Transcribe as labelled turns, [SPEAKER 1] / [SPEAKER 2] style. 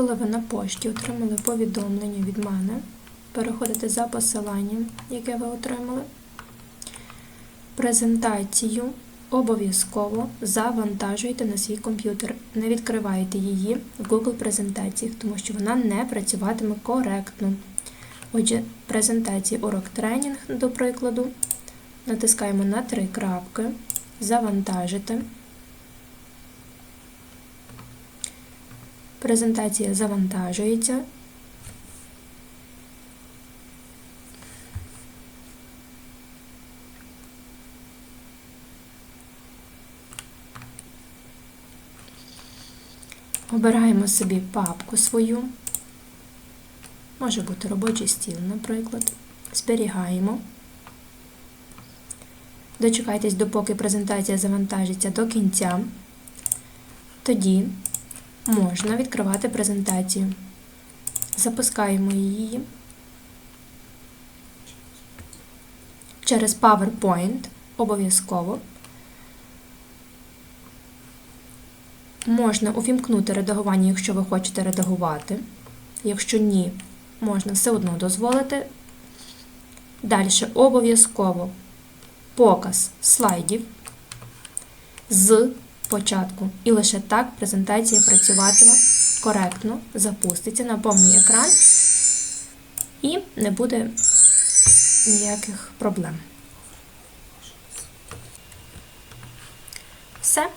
[SPEAKER 1] Коли ви на пошті отримали повідомлення від мене, переходите за посиланням, яке ви отримали. Презентацію обов'язково завантажуйте на свій комп'ютер. Не відкривайте її в Google презентаціях, тому що вона не працюватиме коректно. Отже, презентації урок тренінг, до прикладу, натискаємо на три крапки, завантажити. Презентація завантажується. Обираємо собі папку свою. Може бути робочий стіл, наприклад. Зберігаємо. Дочекайтесь, допоки презентація завантажиться до кінця. Тоді можна відкривати презентацію. Запускаємо її через PowerPoint обов'язково. Можна увімкнути редагування, якщо ви хочете редагувати. Якщо ні, можна все одно дозволити. Далі обов'язково показ слайдів з спочатку. І лише так презентація працюватиме коректно, запуститься на повний екран і не буде ніяких проблем. Все.